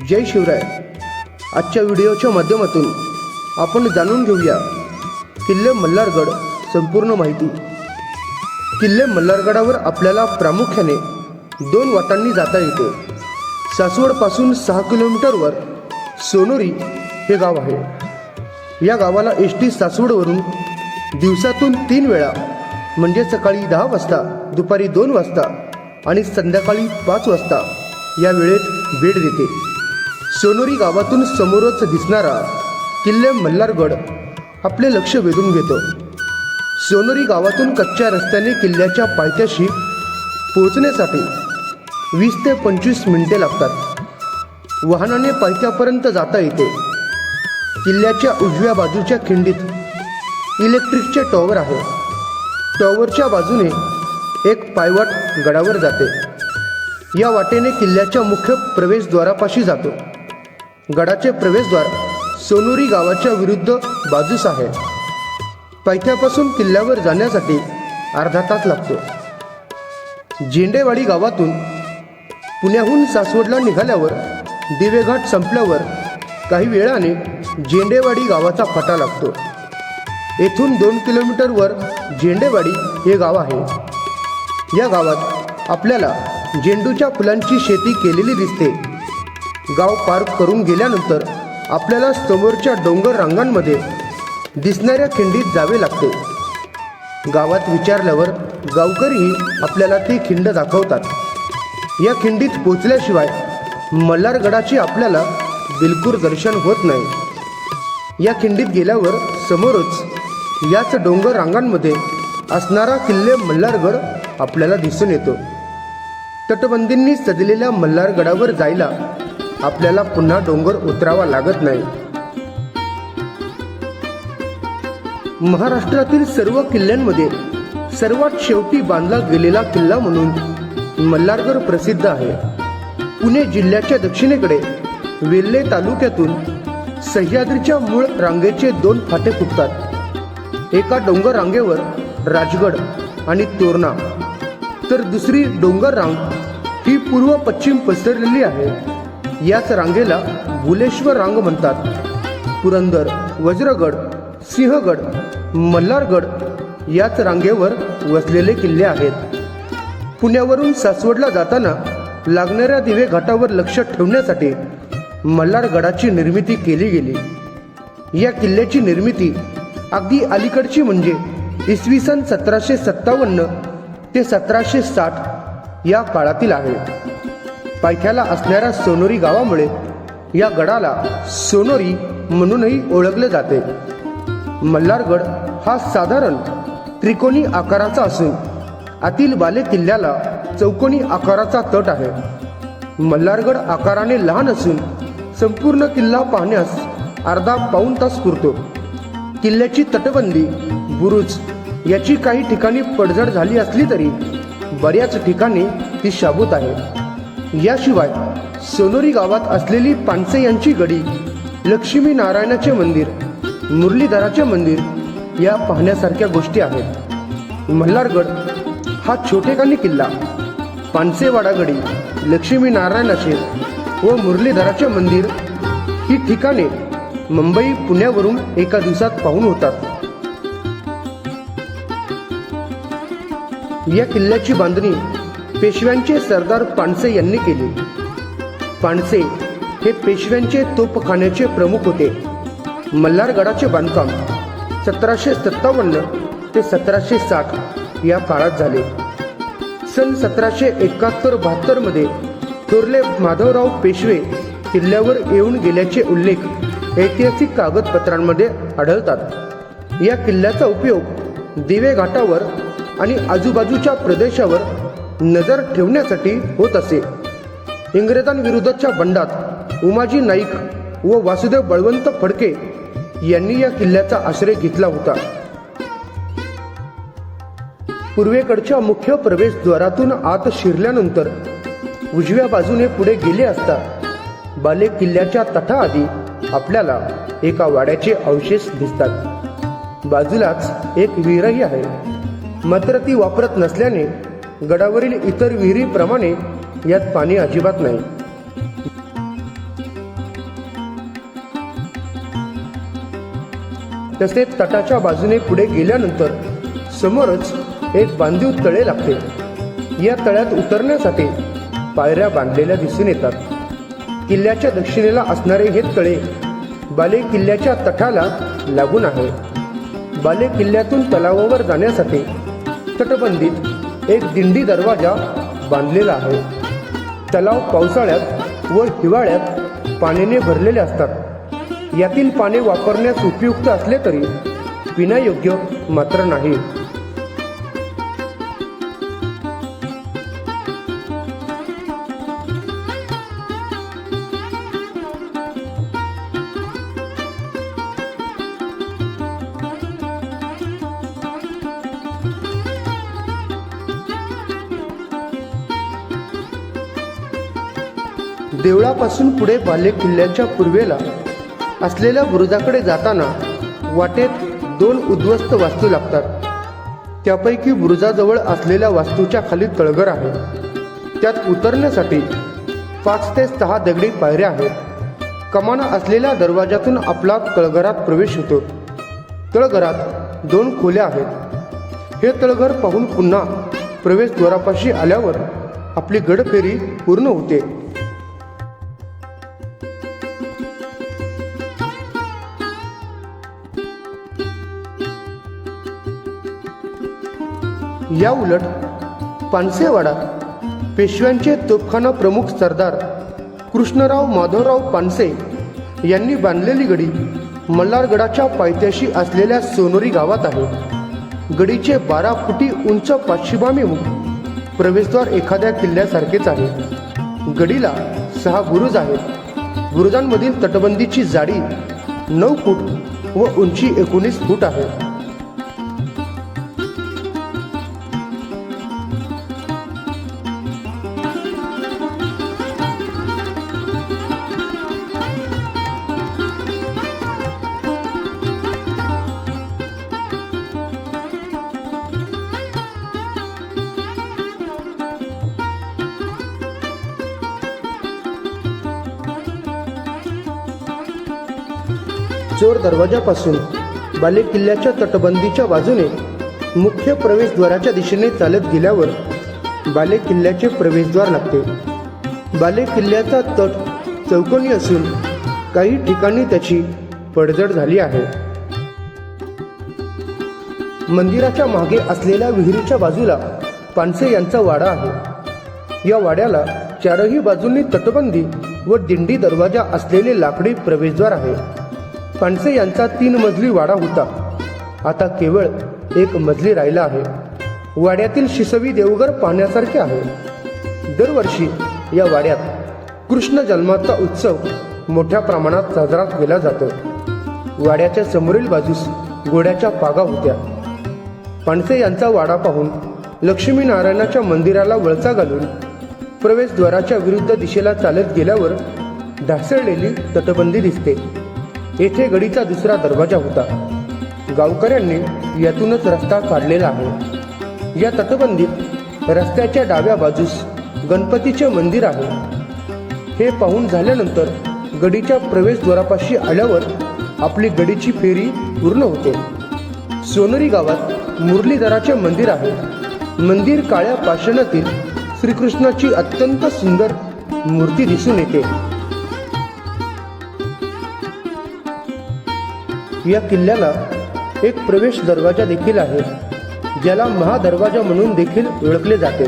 जय शिवराय. आजच्या व्हिडिओच्या माध्यमातून आपण जाणून घेऊया किल्ले मल्हारगड संपूर्ण माहिती. किल्ले मल्हारगडावर आपल्याला प्रामुख्याने दोन वाटांनी जाता येते. सासवडपासून सहा किलोमीटरवर सोनोरी हे गाव आहे. या गावाला एस टी सासवडवरून दिवसातून तीन वेळा म्हणजे सकाळी दहा वाजता दुपारी दोन वाजता आणि संध्याकाळी पाच वाजता या वेळेत भेट देते. सोनोरी गावातून समोरच दिसणारा किल्ले मल्हारगड आपले लक्ष वेधून घेतो. सोनोरी गावातून कच्च्या रस्त्याने किल्ल्याच्या पायथ्याशी पोहोचण्यासाठी वीस ते पंचवीस मिनिटे लागतात. वाहनाने पायथ्यापर्यंत जाता येते. किल्ल्याच्या उजव्या बाजूच्या खिंडीत इलेक्ट्रिकचे टॉवर आहे. टॉवरच्या बाजूने एक पायवाट गडावर जाते. या वाटेने किल्ल्याच्या मुख्य प्रवेशद्वारापाशी जातो. गडाचे प्रवेशद्वार सोनुरी गावाच्या विरुद्ध बाजूस आहे. पायथ्यापासून किल्ल्यावर जाण्यासाठी अर्धा तास लागतो. झेंडेवाडी गावातून पुण्याहून सासवडला निघाल्यावर दिवेघाट संपल्यावर काही वेळाने झेंडेवाडी गावाचा फाटा लागतो. येथून दोन किलोमीटरवर झेंडेवाडी हे गाव आहे. या गावात आपल्याला झेंडूच्या फुलांची शेती केलेली दिसते. गाव पार करून गेल्यानंतर आपल्याला समोरच्या डोंगर रांगांमध्ये दिसणाऱ्या खिंडीत जावे लागते. गावात विचारल्यावर गावकरीही आपल्याला ती खिंड दाखवतात. या खिंडीत पोचल्याशिवाय मल्हारगडाची आपल्याला बिलकुल दर्शन होत नाही. या खिंडीत गेल्यावर समोरच याच डोंगर रांगांमध्ये असणारा किल्ले मल्हारगड आपल्याला दिसून येतो. तटबंदींनी सजलेल्या मल्हारगडावर जायला आपल्याला पुन्हा डोंगर उतरावा लागत नाही. महाराष्ट्रातील सर्व किल्ल्यांमध्ये सर्वात शेवटी बांधला गेलेला किल्ला म्हणून मल्हारगड प्रसिद्ध आहे. पुणे जिल्ह्याच्या दक्षिणेकडे वेल्हे तालुक्यातून सह्याद्रीच्या मूळ रांगेचे दोन फाटे फुटतात. एका डोंगर रांगेवर राजगड आणि तोरणा. तर दुसरी डोंगर रांग ही पूर्व पश्चिम पसरलेली आहे. याच रांगेला बुलेश्वर रांग म्हणतात. पुरंदर वज्रगड सिंहगड मल्हारगड याच रांगेवर वसलेले किल्ले आहेत. पुण्यावरून सासवडला जाताना लागणाऱ्या दिवे घाटावर लक्ष ठेवण्यासाठी मल्हारगडाची निर्मिती केली गेली. या किल्ल्याची निर्मिती अगदी अलीकडची म्हणजे इसवी सन सतराशे सत्तावन्न ते सतराशे साठ या काळातील आहे. पायथ्याला असणाऱ्या सोनोरी गावामुळे या गडाला सोनोरी म्हणूनही ओळखले जाते. मल्हारगड हा साधारण त्रिकोणी आकाराचा असून आतील बाले किल्ल्याला चौकोनी आकाराचा तट आहे. मल्हारगड आकाराने लहान असून संपूर्ण किल्ला पाहण्यास अर्धा पाऊण तास पुरतो. किल्ल्याची तटबंदी बुरुज याची काही ठिकाणी पडझड झाली असली तरी बऱ्याच ठिकाणी ती शाबूत आहे. याशिवाय सोनोरी गावात असलेली पानसे यांची गडी लक्ष्मी नारायणाचे मंदिर मुरलीधराचे मंदिर या पाहण्यासारख्या गोष्टी आहेत. मल्हारगड हा छोटेखानी किल्ला. पानसेवाडा गडी लक्ष्मी नारायणाचे व मुरलीधराचे मंदिर ही ठिकाणे मुंबई पुण्यावरून एका दिवसात पाहून होतात. या किल्ल्याची बांधणी पेशव्यांचे सरदार पानसे यांनी केली. पानसे हे पेशव्यांचे तोपखान्याचे प्रमुख होते. मल्हारगडाचे बांधकाम सतराशे सत्तावन्न ते सतराशे साठ या काळात झाले. सन सतराशे एकाहत्तर बहात्तरमध्ये थोरले माधवराव पेशवे किल्ल्यावर येऊन गेल्याचे उल्लेख ऐतिहासिक कागदपत्रांमध्ये आढळतात. या किल्ल्याचा उपयोग दिवे घाटावर आणि आजूबाजूच्या प्रदेशावर नजर ठेवण्यासाठी होत असे. इंग्रजांविरुद्धच्या बंडात उमाजी नाईक व वासुदेव बळवंत फडके यांनी या किल्ल्याचा आश्रय घेतला होता. पूर्वेकडच्या मुख्य प्रवेशद्वारातून आत शिरल्यानंतर उजव्या बाजूने पुढे गेले असता बाले किल्ल्याच्या तटाआधी आपल्याला एका वाड्याचे अवशेष दिसतात. बाजूलाच एक विहीरही आहे. मात्र ती वापरत नसल्याने गडावरील इतर विहिरीप्रमाणे यात पाणी अजिबात नाही. तसे तटाच्या बाजूने पुढे गेल्यानंतर समोरच एक बांधीव तळे लागते. या तळ्यात उतरण्यासाठी पायऱ्या बांधलेल्या दिसून येतात. किल्ल्याच्या दक्षिणेला असणारे हे तळे बाले किल्ल्याच्या तटाला लागून आहे. बाले किल्ल्यातून तलावावर जाण्यासाठी तटबंदीत एक दिंडी दरवाजा बांधलेला आहे. तलाव पावसाळ्यात व हिवाळ्यात पाण्याने भरलेले असतात. यातील पाणी वापरण्यास उपयुक्त असले तरी पिण्यायोग्य मात्र नाही. देवळापासून पुढे बाले किल्ल्याच्या पूर्वेला असलेल्या बुरुजाकडे जाताना वाटेत दोन उद्ध्वस्त वास्तू लागतात. त्यापैकी बुरुजाजवळ असलेल्या वास्तूच्या खाली तळघर आहे. त्यात उतरण्यासाठी पाच ते सहा दगडी पायऱ्या आहेत. कमाना असलेल्या दरवाजातून आपला तळघरात प्रवेश होतो. तळघरात दोन खोल्या आहेत. हे तळघर पाहून पुन्हा प्रवेशद्वारापाशी आल्यावर आपली गडफेरी पूर्ण होते. या उलट पानसेवाडा पेशव्यांचे तोफखाना प्रमुख सरदार कृष्णराव माधवराव पानसे यांनी बांधलेली गडी मल्हारगडाच्या पायथ्याशी असलेल्या सोनोरी गावात आहे. गडीचे बारा फुटी उंच पाश्चिमाभिमुख प्रवेशद्वार एखाद्या किल्ल्यासारखेच आहे. गडीला सहा बुरुज आहेत. बुरुजांमधील तटबंदीची जाडी नऊ फूट व उंची एकोणीस फूट आहे. चोर दरवाजापासून बाले किल्ल्याच्या तटबंदीच्या बाजूने मुख्य प्रवेशद्वाराच्या दिशेने चालत गेल्यावर बाले किल्ल्याचे प्रवेशद्वार लागते. बाले किल्ल्याचा तट चौकोनी असून काही ठिकाणी त्याची पडझड झाली आहे. मंदिराच्या मागे असलेल्या विहिरीच्या बाजूला पानसे यांचा वाडा आहे. या वाड्याला चारही बाजूंनी तटबंदी व दिंडी दरवाजा असलेले लाकडी प्रवेशद्वार आहे. पांडसे यांचा तीन मजली वाडा होता. आता केवळ एक मजली राहिला आहे. वाड्यातील शिसवी देवघर पाहण्यासारखे आहे. दरवर्षी या वाड्यात कृष्ण जन्माचा उत्सव मोठ्या प्रमाणात साजरा केला जातो. वाड्याच्या समोरील बाजूस घोड्याच्या पागा होत्या. पांडसे यांचा वाडा पाहून लक्ष्मीनारायणाच्या मंदिराला वळसा घालून प्रवेशद्वाराच्या विरुद्ध दिशेला चालत गेल्यावर ढासळलेली तटबंदी दिसते. येथे गडीचा दुसरा दरवाजा होता. गावकऱ्यांनी यातूनच रस्ता काढलेला आहे. या तटबंदीत रस्त्याच्या डाव्या बाजूस गणपतीचे मंदिर आहे. हे पाहून झाल्यानंतर गडीच्या प्रवेशद्वारापाशी आल्यावर आपली गडीची फेरी पूर्ण होते. सोनरी गावात मुरलीधराचे मंदिर आहे. मंदिर काळ्या पाषाणातील श्रीकृष्णाची अत्यंत सुंदर मूर्ती दिसून येते. या किल्ल्याला एक प्रवेश दरवाजा देखील आहे ज्याला महादरवाजा म्हणून देखील ओळखले जाते.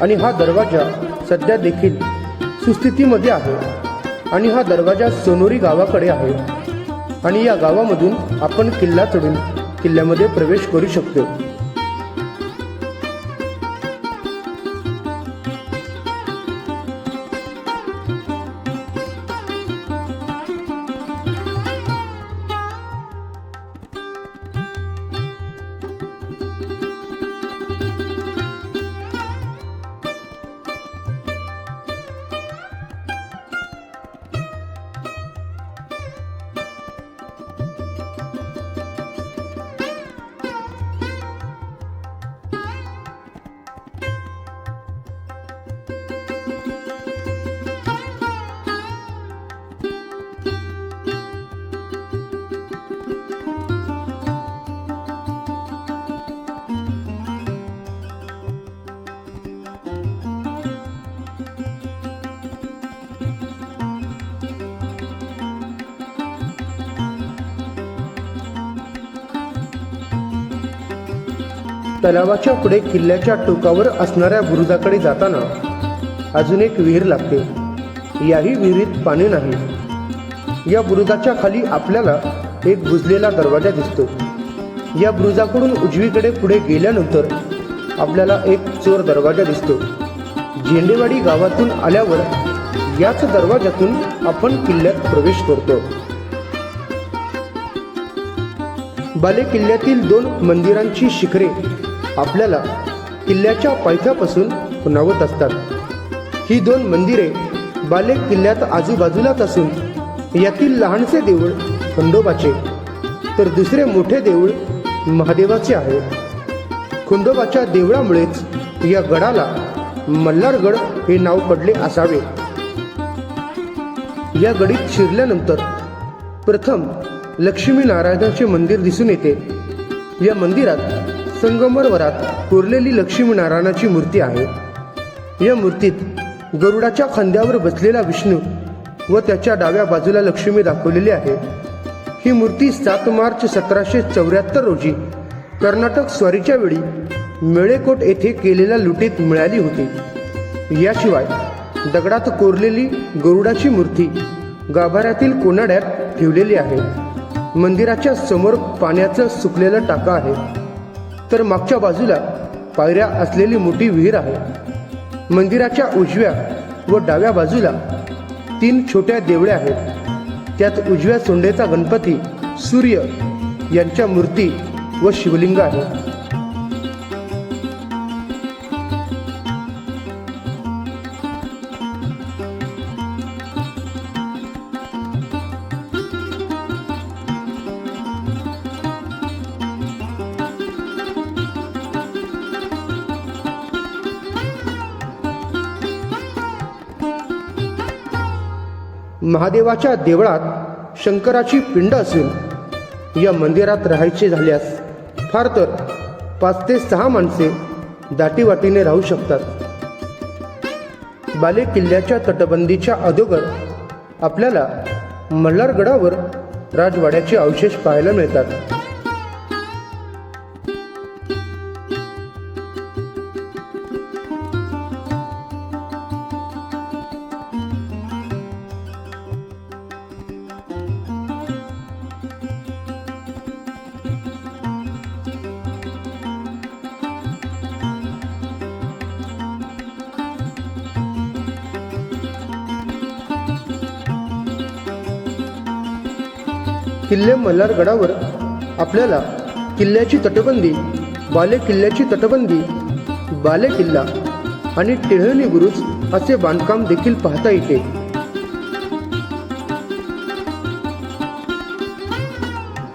आणि हा दरवाजा सध्या देखील सुस्थितीमध्ये आहे आणि हा दरवाजा सोनोरी गावाकडे आहे. आणि या गावामधून आपण किल्ला चढून किल्ल्यामध्ये प्रवेश करू शकतो. तलावाच्या पुढे किल्ल्याच्या टोकावर असणाऱ्या बुरुजाकडे जाताना अजून एक विहीर लागते. याही विहिरीत पाणी नाही. या बुरुजाच्या खाली आपल्याला एक बुजलेला दरवाजा दिसतो. या बुरुजाकडून उजवीकडे पुढे गेल्यानंतर आपल्याला एक चोर दरवाजा दिसतो. झेंडेवाडी गावातून आल्यावर याच दरवाजातून आपण किल्ल्यात प्रवेश करतो. बाले किल्ल्यातील दोन मंदिरांची शिखरे आपल्याला किल्ल्याच्या पायथ्यापासून नवत असतात. ही दोन मंदिरे बाले किल्ल्यात आजूबाजूलाच असून यातील लहानसे देऊळ खंडोबाचे तर दुसरे मोठे देऊळ महादेवाचे आहे. खंडोबाच्या देवळामुळेच या गडाला मल्हारगड हे नाव पडले असावे. या गडीत शिरल्यानंतर प्रथम लक्ष्मीनारायणाचे मंदिर दिसून येते. या मंदिरात संगमरवरात कोरलेली लक्ष्मीनारायणाची मूर्ती आहे. या मूर्तीत गरुडाच्या खांद्यावर बसलेला विष्णू व त्याच्या डाव्या बाजूला लक्ष्मी दाखवलेली आहे. ही मूर्ती सात मार्च सतराशे चौऱ्याहत्तर रोजी कर्नाटक स्वारीच्या वेळी मेळेकोट येथे केलेल्या लुटीत मिळाली होती. याशिवाय दगडात कोरलेली गरुडाची मूर्ती गाभाऱ्यातील कोनाड्यात ठेवलेली आहे. मंदिराच्या समोर पाण्याचं सुकलेलं टाका आहे. तर मागच्या बाजूला पायऱ्या असलेली मोठी विहीर आहे. मंदिराच्या उजव्या व डाव्या बाजूला तीन छोट्या देवळ्या आहेत. त्यात उजव्या सोंडेचा गणपती सूर्य यांच्या मूर्ती व शिवलिंग आहे. महादेवाच्या देवळात शंकराची पिंड असून या मंदिरात राहायचे झाल्यास फार तर पाच ते सहा माणसे दाटीवाटीने राहू शकतात. बाले किल्ल्याच्या तटबंदीच्या अगोदर आपल्याला मल्हारगडावर राजवाड्याचे अवशेष पाहायला मिळतात. किल्ले मल्हारगडावर आपल्याला किल्ल्याची तटबंदी बाले किल्ल्याची तटबंदी बाले किल्ला आणि टिळणी बुरुज असे बांधकाम देखील पाहता येते.